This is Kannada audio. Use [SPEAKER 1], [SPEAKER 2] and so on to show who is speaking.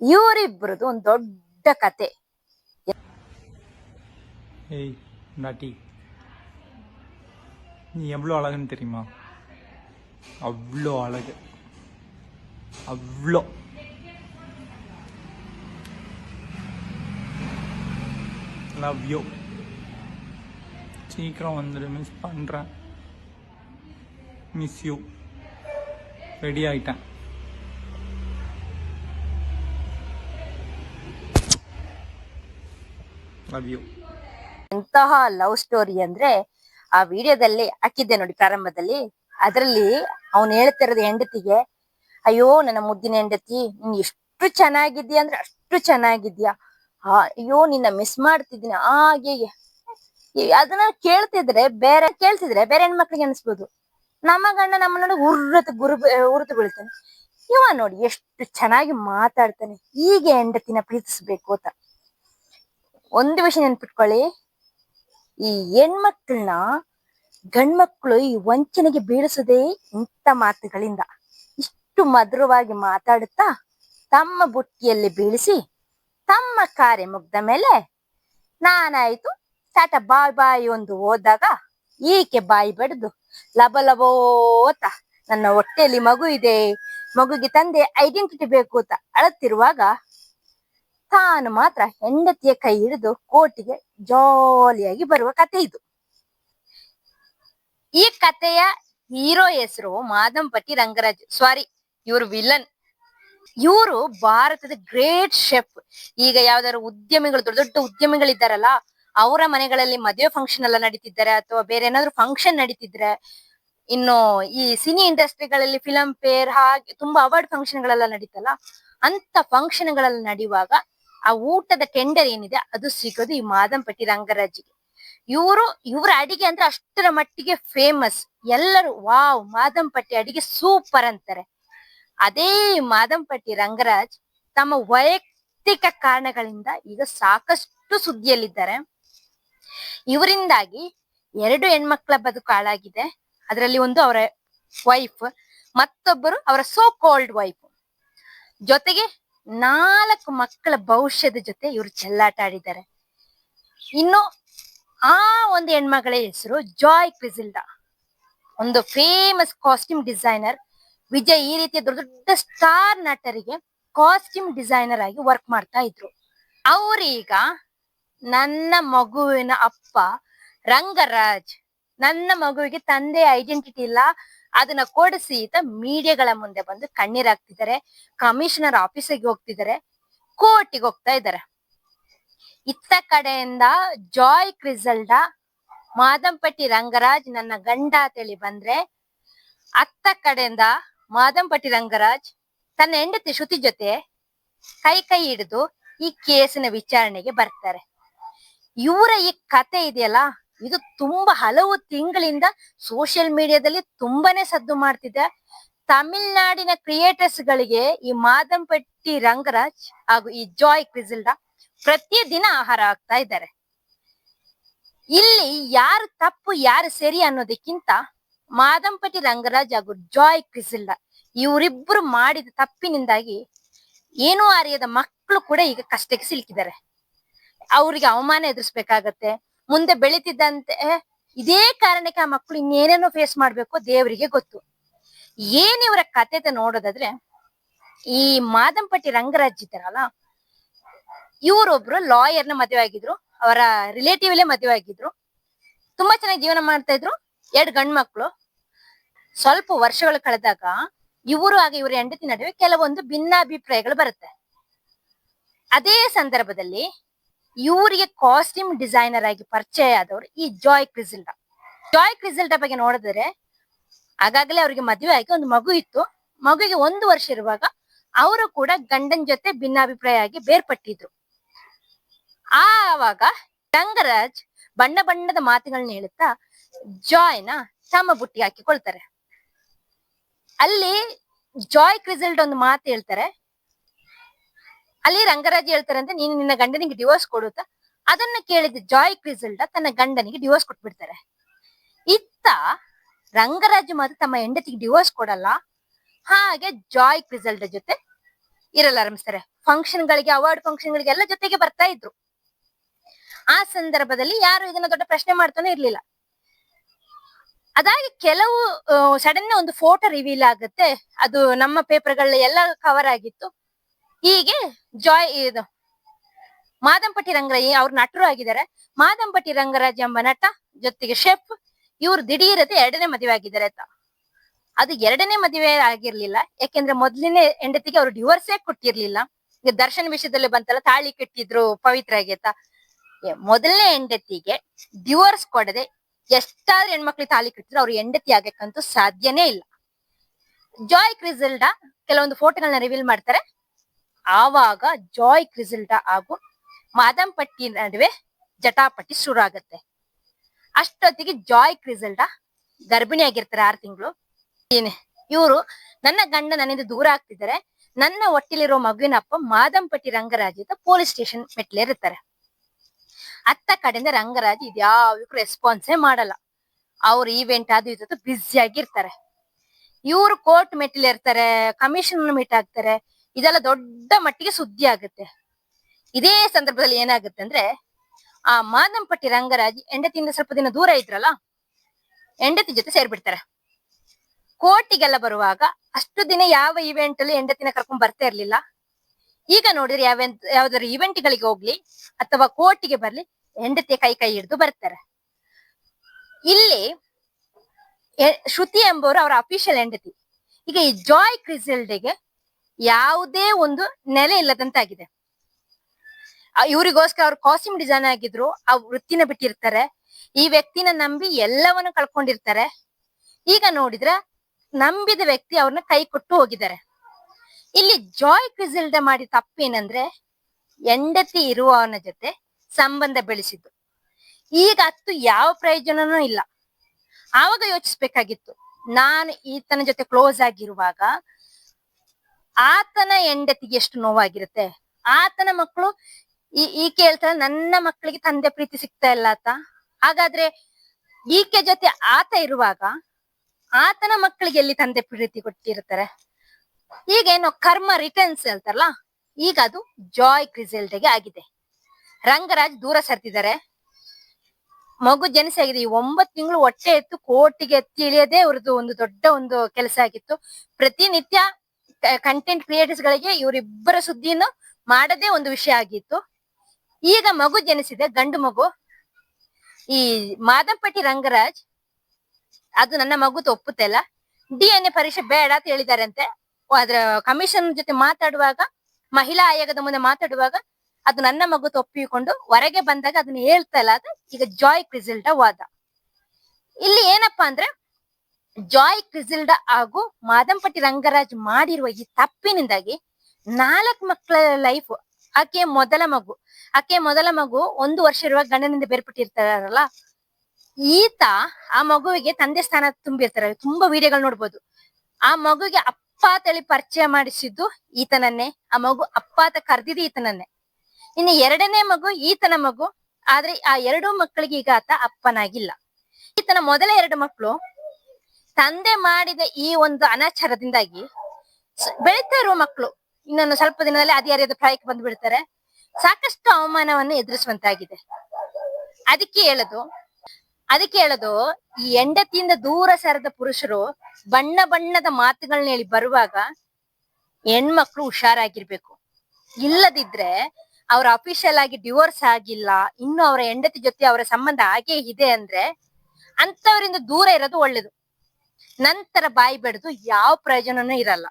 [SPEAKER 1] ಇವರಿಬ್ರದ್ದು ಒಂದ್ ದೊಡ್ಡ ಕತೆ
[SPEAKER 2] ஏய் நாட்டி நீ எவ்வளோ அழகுன்னு தெரியுமா அவ்வளோ அழகு அவ்வளோ லவ் யூ சீக்கிரம் வந்துடு மிஸ் பண்ணுறேன் மிஸ் யூ ரெடி ஆயிட்டேன்
[SPEAKER 1] ಎಂತಹ ಲವ್ ಸ್ಟೋರಿ ಅಂದ್ರೆ ಆ ವಿಡಿಯೋದಲ್ಲಿ ಹಾಕಿದ್ದೆ ನೋಡಿ ಪ್ರಾರಂಭದಲ್ಲಿ. ಅದರಲ್ಲಿ ಅವ್ನು ಹೇಳ್ತಿರೋದು ಹೆಂಡತಿಗೆ, ಅಯ್ಯೋ, ನನ್ನ ಮುದ್ದಿನ ಹೆಂಡತಿ, ನೀನ್ ಎಷ್ಟು ಚೆನ್ನಾಗಿದ್ಯಾ ಅಂದ್ರೆ ಅಷ್ಟು ಚೆನ್ನಾಗಿದ್ಯಾ ಅಯ್ಯೋ, ನಿನ್ನ ಮಿಸ್ ಮಾಡ್ತಿದ್ದೀನಿ ಹಾಗೆ ಅದನ್ನ ಕೇಳ್ತಿದ್ರೆ ಬೇರೆ ಕೇಳ್ತಿದ್ರೆ ಬೇರೆ ಹೆಣ್ಮಕ್ಳಿಗೆ ಅನ್ಸ್ಬೋದು. ನಮ್ಮ ಗಂಡ ನಮ್ಮ ನೋಡಿ ಉರ್ರತ ಗುರು ಉರುತು ಬೀಳ್ತಾನೆ ಇವ ನೋಡಿ ಎಷ್ಟು ಚೆನ್ನಾಗಿ ಮಾತಾಡ್ತಾನೆ. ಹೀಗೆ ಹೆಂಡತಿನ ಪ್ರೀತಿಸ್ಬೇಕು ಅಂತ. ಒಂದು ವಿಷಯ ನೆನ್ಪಿಟ್ಕೊಳ್ಳಿ. ಈ ಹೆಣ್ಮಕ್ಳನ್ನ ಗಂಡ್ಮಕ್ಳು ಈ ವಂಚನೆಗೆ ಬೀಳಿಸದೆ ಇಂಥ ಮಾತುಗಳಿಂದ ಇಷ್ಟು ಮಧುರವಾಗಿ ಮಾತಾಡುತ್ತಾ ತಮ್ಮ ಬುಟ್ಟಿಯಲ್ಲಿ ಬೀಳಿಸಿ ತಮ್ಮ ಕಾರ್ಯ ಮುಗ್ದ ಮೇಲೆ ನಾನಾಯ್ತು ಟಾಟಾ ಬಾಯ್ ಬಾಯ್ ಒಂದು ಹೋದಾಗ ಈಕೆ ಬಾಯಿ ಬಡಿದು ಲಬ ಲಬೋತ ನನ್ನ ಹೊಟ್ಟೆಯಲ್ಲಿ ಮಗು ಇದೆ, ಮಗುಗೆ ತಂದೆ ಐಡೆಂಟಿಟಿ ಬೇಕು ಅಂತ ಅಳತಿರುವಾಗ ತಾನು ಮಾತ್ರ ಹೆಂಡತಿಯ ಕೈ ಹಿಡಿದು ಕೋಟಿಗೆ ಜಾಲಿಯಾಗಿ ಬರುವ ಕತೆ ಇದು. ಈ ಕಥೆಯ ಹೀರೋ ಹೆಸರು ಮಾದಂಪಟ್ಟಿ ರಂಗರಾಜ್ ಸಾರಿ ಇವರು ವಿಲನ್ ಇವರು ಭಾರತದ ಗ್ರೇಟ್ ಶೆಫ್ ಈಗ ಯಾವ್ದಾದ್ರು ಉದ್ಯಮಿಗಳು, ದೊಡ್ಡ ದೊಡ್ಡ ಉದ್ಯಮಿಗಳಿದ್ದಾರಲ್ಲ, ಅವರ ಮನೆಗಳಲ್ಲಿ ಮದುವೆ ಫಂಕ್ಷನ್ ಎಲ್ಲ ನಡೀತಿದ್ದಾರೆ ಅಥವಾ ಬೇರೆ ಏನಾದ್ರು ಫಂಕ್ಷನ್ ನಡೀತಿದ್ರೆ, ಇನ್ನು ಈ ಸಿನಿ ಇಂಡಸ್ಟ್ರಿಗಳಲ್ಲಿ ಫಿಲಂ ಫೇರ್ ಹಾಗೆ ತುಂಬಾ ಅವಾರ್ಡ್ ಫಂಕ್ಷನ್ ಗಳೆಲ್ಲ ನಡೀತಲ್ಲ ಅಂತ ಫಂಕ್ಷನ್ ಗಳೆಲ್ಲ ನಡೆಯುವಾಗ ಆ ಊಟದ ಟೆಂಡರ್ ಏನಿದೆ ಅದು ಸಿಗೋದು ಈ ಮಾದಂಪಟ್ಟಿ ರಂಗರಾಜಿಗೆ. ಇವರು, ಇವರ ಅಡಿಗೆ ಅಂದ್ರೆ ಅಷ್ಟರ ಮಟ್ಟಿಗೆ ಫೇಮಸ್ ಎಲ್ಲರೂ, ವಾವ್ ಮಾದಂಪಟ್ಟಿ ಅಡಿಗೆ ಸೂಪರ್ ಅಂತಾರೆ. ಅದೇ ಮಾದಂಪಟ್ಟಿ ರಂಗರಾಜ್ ತಮ್ಮ ವೈಯಕ್ತಿಕ ಕಾರಣಗಳಿಂದ ಈಗ ಸಾಕಷ್ಟು ಸುದ್ದಿಯಲ್ಲಿದ್ದಾರೆ. ಇವರಿಂದಾಗಿ ಎರಡು ಹೆಣ್ಮಕ್ಳ ಬದುಕು ಹಾಳಾಗಿದೆ. ಅದರಲ್ಲಿ ಒಂದು ಅವರ ವೈಫ್ ಮತ್ತೊಬ್ಬರು ಅವರ ಸೋ ಕೋಲ್ಡ್ ವೈಫ್ ಜೊತೆಗೆ ನಾಲ್ಕು ಮಕ್ಕಳ ಭವಿಷ್ಯದ ಜೊತೆ ಇವರು ಚೆಲ್ಲಾಟ ಆಡಿದ್ದಾರೆ. ಇನ್ನು ಆ ಒಂದು ಹೆಣ್ಮಗಳ ಹೆಸರು ಜಾಯ್ ಕ್ರಿಸಿಲ್ಡಾ ಒಂದು ಫೇಮಸ್ ಕಾಸ್ಟ್ಯೂಮ್ ಡಿಸೈನರ್ ವಿಜಯ್ ಈ ರೀತಿಯ ದೊಡ್ಡ ದೊಡ್ಡ ಸ್ಟಾರ್ ನಟರಿಗೆ ಕಾಸ್ಟ್ಯೂಮ್ ಡಿಸೈನರ್ ಆಗಿ ವರ್ಕ್ ಮಾಡ್ತಾ ಇದ್ರು. ಅವ್ರೀಗ ನನ್ನ ಮಗುವಿನ ಅಪ್ಪ ರಂಗರಾಜ್. ನನ್ನ ಮಗುವಿಗೆ ತಂದೆ ಐಡೆಂಟಿಟಿ ಇಲ್ಲ. ಅದನ್ನ ಕೊಡಿಸಿ ಅಂತ ಮೀಡಿಯಾಗಳ ಮುಂದೆ ಬಂದು ಕಣ್ಣೀರಾಗ್ತಿದ್ದಾರೆ ಕಮಿಷನರ್ ಆಫೀಸಿಗೆ ಹೋಗ್ತಿದ್ದಾರೆ. ಕೋರ್ಟಿಗೆ ಹೋಗ್ತಾ ಇದ್ದಾರೆ. ಇತ್ತ ಕಡೆಯಿಂದ ಜಾಯ್ ಕ್ರಿಸಲ್ಡ ಮಾದಂಪಟ್ಟಿ ರಂಗರಾಜ್ ನನ್ನ ಗಂಡ ಅಂತೇಳಿ ಬಂದ್ರೆ, ಅತ್ತ ಕಡೆಯಿಂದ ಮಾದಂಪಟ್ಟಿ ರಂಗರಾಜ್ ತನ್ನ ಹೆಂಡತಿ ಶ್ರುತಿ ಜೊತೆ ಕೈ ಕೈ ಹಿಡಿದು ಈ ಕೇಸಿನ ವಿಚಾರಣೆಗೆ ಬರ್ತಾರೆ. ಇವರ ಈ ಕತೆ ಇದೆಯಲ್ಲ ಇದು ತುಂಬಾ ಹಲವು ತಿಂಗಳಿಂದ ಸೋಷಿಯಲ್ ಮೀಡಿಯಾದಲ್ಲಿ ತುಂಬಾನೇ ಸದ್ದು ಮಾಡ್ತಿದೆ. ತಮಿಳ್ನಾಡಿನ ಕ್ರಿಯೇಟರ್ಸ್ ಗಳಿಗೆ ಈ ಮಾದಂಪಟ್ಟಿ ರಂಗರಾಜ್ ಹಾಗೂ ಈ ಜಾಯ್ ಕ್ರಿಸಿಲ್ಡಾ ಪ್ರತಿದಿನ ಆಹಾರ ಆಗ್ತಾ ಇದ್ದಾರೆ. ಇಲ್ಲಿ ಯಾರು ತಪ್ಪು, ಯಾರು ಸರಿ ಅನ್ನೋದಕ್ಕಿಂತ ಮಾದಂಪಟ್ಟಿ ರಂಗರಾಜ್ ಹಾಗೂ ಜಾಯ್ ಕ್ರಿಸಿಲ್ಡಾ ಇವರಿಬ್ರು ಮಾಡಿದ ತಪ್ಪಿನಿಂದಾಗಿ ಏನೂ ಅರಿಯದ ಮಕ್ಕಳು ಕೂಡ ಈಗ ಕಷ್ಟಕ್ಕೆ ಸಿಲುಕಿದ್ದಾರೆ. ಅವರಿಗೆ ಅವಮಾನ ಎದುರಿಸ್ಬೇಕಾಗತ್ತೆ. ಮುಂದೆ ಬೆಳೀತಿದ್ದಂತೆ ಇದೇ ಕಾರಣಕ್ಕೆ ಆ ಮಕ್ಕಳು ಇನ್ನೇನೇನೋ ಫೇಸ್ ಮಾಡ್ಬೇಕು ದೇವರಿಗೆ ಗೊತ್ತು. ಏನ್ ಇವರ ಕತೆ ನೋಡೋದಾದ್ರೆ, ಈ ಮಾದಂಪಟ್ಟಿ ರಂಗರಾಜ್ ಇದ್ದಾರಲ್ಲ, ಇವರೊಬ್ರು ಲಾಯರ್ನ ಮದುವೆ ಆಗಿದ್ರು, ಅವರ ರಿಲೇಟಿವ್ ಮದುವೆ ಆಗಿದ್ರು. ತುಂಬಾ ಚೆನ್ನಾಗಿ ಜೀವನ ಮಾಡ್ತಾ ಇದ್ರು, ಎರಡು ಗಂಡ್ ಮಕ್ಳು ಸ್ವಲ್ಪ ವರ್ಷಗಳು ಕಳೆದಾಗ ಇವರು ಹಾಗೆ ಇವರ ಹೆಂಡತಿ ನಡುವೆ ಕೆಲವೊಂದು ಭಿನ್ನಾಭಿಪ್ರಾಯಗಳು ಬರುತ್ತೆ. ಅದೇ ಸಂದರ್ಭದಲ್ಲಿ ಇವರಿಗೆ ಕಾಸ್ಟ್ಯೂಮ್ ಡಿಸೈನರ್ ಆಗಿ ಪರಿಚಯ ಆದವರು ಈ ಜಾಯ್ ಕ್ರಿಸಿಲ್ಡಾ ಜಾಯ್ ಕ್ರಿಸಿಲ್ಡಾ ಬಗ್ಗೆ ನೋಡಿದ್ರೆ ಆಗಾಗಲೇ ಅವರಿಗೆ ಮದುವೆ ಆಗಿ ಒಂದು ಮಗು ಇತ್ತು. ಮಗುವಿಗೆ ಒಂದು ವರ್ಷ ಇರುವಾಗ ಅವರು ಕೂಡ ಗಂಡನ ಜೊತೆ ಭಿನ್ನಾಭಿಪ್ರಾಯ ಆಗಿ ಬೇರ್ಪಟ್ಟಿದ್ರು. ಆವಾಗ ರಂಗರಾಜ್ ಬಣ್ಣ ಬಣ್ಣದ ಮಾತುಗಳನ್ನ ಹೇಳುತ್ತಾ ಜಾಯ್ನ ತಮ್ಮ ಬುಟ್ಟಿ ಹಾಕಿಕೊಳ್ತಾರೆ. ಅಲ್ಲಿ ಜಾಯ್ ಕ್ರಿಸಲ್ಟ್ ಒಂದು ಮಾತು ಹೇಳ್ತಾರೆ. ಅಲ್ಲಿ ರಂಗರಾಜ್ ಹೇಳ್ತಾರಂತೆ, ನೀನು ನಿನ್ನ ಗಂಡನಿಗೆ ಡಿವೋರ್ಸ್ ಕೊಡುತ್ತಾ? ಅದನ್ನ ಕೇಳಿದ ಜಾಯ್ ಕ್ರಿಸಲ್ಟ ತನ್ನ ಗಂಡನಿಗೆ ಡಿವೋರ್ಸ್ ಕೊಟ್ಬಿಡ್ತಾರೆ. ಇತ್ತ ರಂಗರಾಜ್ ಮಾತ್ರ ತಮ್ಮ ಹೆಂಡತಿಗೆ ಡಿವೋರ್ಸ್ ಕೊಡಲ್ಲ, ಹಾಗೆ ಜಾಯ್ ಕ್ರಿಸಲ್ಟ್ ಜೊತೆ ಇರಲಾರಂಭಿಸ್ತಾರೆ ಫಂಕ್ಷನ್ ಗಳಿಗೆ ಅವಾರ್ಡ್ ಫಂಕ್ಷನ್ ಗಳಿಗೆ ಎಲ್ಲ ಜೊತೆಗೆ ಬರ್ತಾ ಇದ್ರು. ಆ ಸಂದರ್ಭದಲ್ಲಿ ಯಾರು ಇದನ್ನ ದೊಡ್ಡ ಪ್ರಶ್ನೆ ಮಾಡ್ತಾನೆ ಇರ್ಲಿಲ್ಲ. ಅದಾಗಿ ಕೆಲವು ಸಡನ್ ಒಂದು ಫೋಟೋ ರಿವೀಲ್ ಆಗುತ್ತೆ. ಅದು ನಮ್ಮ ಪೇಪರ್ಗಳ ಎಲ್ಲ ಕವರ್ ಆಗಿತ್ತು. ಹೀಗೆ ಜಾಯ್ ಇದು. ಮಾದಂಪಟ್ಟಿ ರಂಗರಾಜ್ ಅವ್ರ ನಟರು ಆಗಿದ್ದಾರೆ. ಮಾದಂಪಟ್ಟಿ ರಂಗರಾಜ್ ಎಂಬ ನಟ ಜೊತೆಗೆ ಶೆಫ್ ಇವ್ರು ದಿಢೀರತೆ ಎರಡನೇ ಮದುವೆ ಆಗಿದ್ದಾರೆ ಅಂತ. ಅದು ಎರಡನೇ ಮದುವೆ ಆಗಿರ್ಲಿಲ್ಲ. ಯಾಕೆಂದ್ರೆ ಮೊದಲನೇ ಹೆಂಡತಿಗೆ ಅವ್ರು ಡಿವೋರ್ಸೇ ಕೊಟ್ಟಿರ್ಲಿಲ್ಲ. ಈಗ ದರ್ಶನ ವಿಷಯದಲ್ಲಿ ಬಂತಲ್ಲ, ತಾಳಿ ಕಟ್ಟಿದ್ರು ಪವಿತ್ರ ಆಗೇತ ಮೊದಲನೇ ಹೆಂಡತಿಗೆ ಡಿವೋರ್ಸ್ ಕೊಡದೆ ಎಷ್ಟಾದ್ರೂ ಹೆಣ್ಮಕ್ಳಿಗೆ ತಾಳಿ ಕಟ್ಟಿದ್ರು, ಅವ್ರು ಹೆಂಡತಿ ಆಗಕ್ಕಂತೂ ಸಾಧ್ಯನೇ ಇಲ್ಲ. ಜಾಯ್ ಕ್ರಿಸಲ್ಡಾ ಕೆಲವೊಂದು ಫೋಟೋಗಳನ್ನ ರಿವೀಲ್ ಮಾಡ್ತಾರೆ. ಆವಾಗ ಜಾಯ್ ಕ್ರಿಸಲ್ಡಾ ಹಾಗೂ ಮಾದಂಪಟ್ಟಿ ನಡುವೆ ಜಟಾಪಟಿ ಶುರು ಆಗುತ್ತೆ ಅಷ್ಟೊತ್ತಿಗೆ ಜಾಯ್ ಕ್ರಿಸಲ್ಡಾ ಗರ್ಭಿಣಿ ಆಗಿರ್ತಾರೆ ಆರು ತಿಂಗಳು. ಇವರು ನನ್ನ ಗಂಡ ನನ್ನಿಂದ ದೂರ ಆಗ್ತಿದ್ದಾರೆ. ನನ್ನ ಒಟ್ಟಿಲಿರೋ ಮಗುವಿನ ಅಪ್ಪ ಮಾದಂಪಟ್ಟಿ ರಂಗರಾಜ್ ಅಂತ ಪೊಲೀಸ್ ಸ್ಟೇಷನ್ ಮೆಟ್ಲೇರಿರ್ತಾರೆ ಅತ್ತ ಕಡೆಯಿಂದ ರಂಗರಾಜ್ ಇದ್ಯಾವ್ದಕ್ಕೂ ರೆಸ್ಪಾನ್ಸೇ ಮಾಡಲ್ಲ. ಅವ್ರ ಈವೆಂಟ್ ಅದು ಇದು ಬ್ಯುಸಿ ಆಗಿರ್ತಾರೆ. ಇವ್ರು ಕೋರ್ಟ್ ಮೆಟ್ಟಿಲಿರ್ತಾರೆ ಕಮಿಷನ್ ಮೀಟ್ ಆಗ್ತಾರೆ. ಇದೆಲ್ಲ ದೊಡ್ಡ ಮಟ್ಟಿಗೆ ಸುದ್ದಿ ಆಗುತ್ತೆ. ಇದೇ ಸಂದರ್ಭದಲ್ಲಿ ಏನಾಗುತ್ತೆ ಅಂದ್ರೆ, ಆ ಮಾದಂಪಟ್ಟಿ ರಂಗರಾಜ್ ಹೆಂಡತಿಯಿಂದ ಸ್ವಲ್ಪ ದಿನ ದೂರ ಇದ್ರಲ್ಲ, ಹೆಂಡತಿ ಜೊತೆ ಸೇರ್ಬಿಡ್ತಾರೆ. ಕೋರ್ಟಿಗೆಲ್ಲ ಬರುವಾಗ ಅಷ್ಟು ದಿನ ಯಾವ ಇವೆಂಟ್ ಅಲ್ಲಿ ಹೆಂಡತಿನ ಕರ್ಕೊಂಡ್ ಬರ್ತಾ ಇರ್ಲಿಲ್ಲ. ಈಗ ನೋಡಿದ್ರೆ ಯಾವ ಯಾವ್ದಾದ್ರು ಇವೆಂಟ್ ಗಳಿಗೆ ಹೋಗ್ಲಿ ಅಥವಾ ಕೋರ್ಟಿಗೆ ಬರ್ಲಿ, ಹೆಂಡತಿಯ ಕೈ ಕೈ ಹಿಡಿದು ಬರ್ತಾರೆ. ಇಲ್ಲಿ ಶ್ರುತಿ ಎಂಬುವರು ಅವರ ಅಫಿಷಿಯಲ್ ಹೆಂಡತಿ. ಈಗ ಈ ಜಾಯ್ ಕ್ರಿಸಲ್ಡೆಗೆ ಯಾವುದೇ ಒಂದು ನೆಲೆ ಇಲ್ಲದಂತಾಗಿದೆ. ಇವರಿಗೋಸ್ಕರ ಅವ್ರು ಕಾಸ್ಟ್ಯೂಮ್ ಡಿಸೈನ್ ಆಗಿದ್ರು, ಆ ವೃತ್ತಿನ ಬಿಟ್ಟಿರ್ತಾರೆ. ಈ ವ್ಯಕ್ತಿನ ನಂಬಿ ಎಲ್ಲವನ್ನು ಕಳ್ಕೊಂಡಿರ್ತಾರೆ. ಈಗ ನೋಡಿದ್ರೆ ನಂಬಿದ ವ್ಯಕ್ತಿ ಅವ್ರನ್ನ ಕೈ ಕೊಟ್ಟು ಹೋಗಿದ್ದಾರೆ. ಇಲ್ಲಿ ಜಾಯ್ ಕ್ರಿಸಿಲ್ಡ ಮಾಡಿ ತಪ್ಪೇನಂದ್ರೆ ಹೆಂಡತಿ ಇರುವವನ ಜೊತೆ ಸಂಬಂಧ ಬೆಳೆಸಿದ್ದು. ಈಗ ಹತ್ತು ಯಾವ ಪ್ರಯೋಜನನೂ ಇಲ್ಲ. ಆವಾಗ ಯೋಚಿಸ್ಬೇಕಾಗಿತ್ತು. ನಾನು ಈತನ ಜೊತೆ ಕ್ಲೋಸ್ ಆಗಿರುವಾಗ ಆತನ ಹೆಂಡತಿಗೆ ಎಷ್ಟು ನೋವಾಗಿರುತ್ತೆ? ಆತನ ಮಕ್ಕಳು ಈ ಈಕೆ ಹೇಳ್ತಾರೆ ನನ್ನ ಮಕ್ಕಳಿಗೆ ತಂದೆ ಪ್ರೀತಿ ಸಿಗ್ತಾ ಇಲ್ಲ ಆತ. ಹಾಗಾದ್ರೆ ಈಕೆ ಜೊತೆ ಆತ ಇರುವಾಗ ಆತನ ಮಕ್ಕಳಿಗೆ ಎಲ್ಲಿ ತಂದೆ ಪ್ರೀತಿ ಕೊಟ್ಟಿರ್ತಾರೆ? ಈಗ ಏನೋ ಕರ್ಮ ರಿಟರ್ನ್ಸ್ ಹೇಳ್ತಾರಲ್ಲ, ಈಗ ಅದು ಜಾಯ್ ಕ್ರಿಸಲ್ಡೆಗೆ ಆಗಿದೆ. ರಂಗರಾಜ್ ದೂರ ಸರ್ತಿದ್ದಾರೆ ಮಗು ಜನಿಸಾಗಿದೆ ಈ ಒಂಬತ್ತು ತಿಂಗಳು ಹೊಟ್ಟೆ ಎತ್ತು ಕೋಟಿಗೆ ಎತ್ತಿ ಇಳಿಯದೇ ಅವ್ರದ್ದು ಒಂದು ದೊಡ್ಡ ಒಂದು ಕೆಲಸ ಆಗಿತ್ತು. ಪ್ರತಿನಿತ್ಯ ಕಂಟೆಂಟ್ ಕ್ರಿಯೇಟರ್ಸ್ ಗಳಿಗೆ ಇವರಿಬ್ಬರ ಸುದ್ದಿಯನ್ನು ಮಾಡದೇ ಒಂದು ವಿಷಯ ಆಗಿತ್ತು. ಈಗ ಮಗು ಜನಿಸಿದೆ, ಗಂಡು ಮಗು. ಈ ಮಾದಂಪಟ್ಟಿ ರಂಗರಾಜ್, ಅದು ನನ್ನ ಮಗು ಒಪ್ಪುತ್ತೆ ಅಲ್ಲ? ಡಿ ಎನ್ ಎ ಪರೀಕ್ಷೆ ಬೇಡ ಅಂತ ಹೇಳಿದಾರಂತೆ. ಅದ್ರ ಕಮಿಷನ್ ಜೊತೆ ಮಾತಾಡುವಾಗ, ಮಹಿಳಾ ಆಯೋಗದ ಮುಂದೆ ಮಾತಾಡುವಾಗ ಅದು ನನ್ನ ಮಗು ಒಪ್ಪಿಕೊಂಡು ಹೊರಗೆ ಬಂದಾಗ ಅದನ್ನ ಹೇಳ್ತಾ ಇಲ್ಲ. ಅದು ಈಗ ಜಾಯ್ ರಿಸಲ್ಟ್ ವಾದ. ಇಲ್ಲಿ ಏನಪ್ಪಾ ಅಂದ್ರೆ ಜಾಯ್ ಕ್ರಿಸಿಲ್ಡ ಹಾಗೂ ಮಾದಂಪಟ್ಟಿ ರಂಗರಾಜ್ ಮಾಡಿರುವ ಈ ತಪ್ಪಿನಿಂದಾಗಿ ನಾಲ್ಕು ಮಕ್ಕಳ ಲೈಫ್ ಆಕೆ ಮೊದಲ ಮಗು. ಆಕೆ ಮೊದಲ ಮಗು ಒಂದು ವರ್ಷ ಇರುವಾಗ ಗಂಡನಿಂದ ಬೇರ್ಪಟ್ಟಿರ್ತಾರಲ್ಲ, ಈತ ಆ ಮಗುವಿಗೆ ತಂದೆ ಸ್ಥಾನ ತುಂಬಿರ್ತಾರೆ. ತುಂಬಾ ವಿಡಿಯೋಗಳು ನೋಡ್ಬೋದು. ಆ ಮಗುವಿಗೆ ಅಪ್ಪ ತಳಿ ಪರಿಚಯ ಮಾಡಿಸಿದ್ದು ಈತನನ್ನೇ. ಆ ಮಗು ಅಪ್ಪ ಅಂತ ಕರೆದಿದ್ದು ಈತನನ್ನೇ. ಇನ್ನು ಎರಡನೇ ಮಗು ಈತನ ಮಗು. ಆದ್ರೆ ಆ ಎರಡು ಮಕ್ಕಳಿಗೆ ಈಗ ಆತ ಅಪ್ಪನಾಗಿಲ್ಲ. ಈತನ ಮೊದಲ ಎರಡು ಮಕ್ಕಳು ತಂದೆ ಮಾಡಿದ ಈ ಒಂದು ಅನಾಚಾರದಿಂದಾಗಿ ಬೆಳೀತಾ ಇರುವ ಮಕ್ಕಳು ಇನ್ನೊಂದು ಸ್ವಲ್ಪ ದಿನದಲ್ಲಿ ಅದಿಯಾರಿಯಾದ ಪ್ರಾಯಕ್ಕೆ ಬಂದು ಬಿಡ್ತಾರೆ ಸಾಕಷ್ಟು ಅವಮಾನವನ್ನು ಎದುರಿಸುವಂತಾಗಿದೆ. ಅದಕ್ಕೆ ಹೇಳೋದು ಅದಕ್ಕೆ ಹೇಳೋದು ಈ ಹೆಂಡತಿಯಿಂದ ದೂರ ಸರದ ಪುರುಷರು ಬಣ್ಣ ಬಣ್ಣದ ಮಾತುಗಳನ್ನ ಹೇಳಿ ಬರುವಾಗ ಹೆಣ್ಮಕ್ಳು ಹುಷಾರಾಗಿರ್ಬೇಕು. ಇಲ್ಲದಿದ್ರೆ ಅವ್ರ ಅಫಿಷಿಯಲ್ ಆಗಿ ಡಿವೋರ್ಸ್ ಆಗಿಲ್ಲ, ಇನ್ನು ಅವರ ಹೆಂಡತಿ ಜೊತೆ ಅವರ ಸಂಬಂಧ ಹಾಗೆ ಇದೆ ಅಂದ್ರೆ ಅಂತವರಿಂದ ದೂರ ಇರೋದು ಒಳ್ಳೇದು. ನಂತರ ಬಾಯಿ ಬೆಳೆದು ಯಾವ ಪ್ರಯೋಜನನೂ ಇರಲ್ಲ.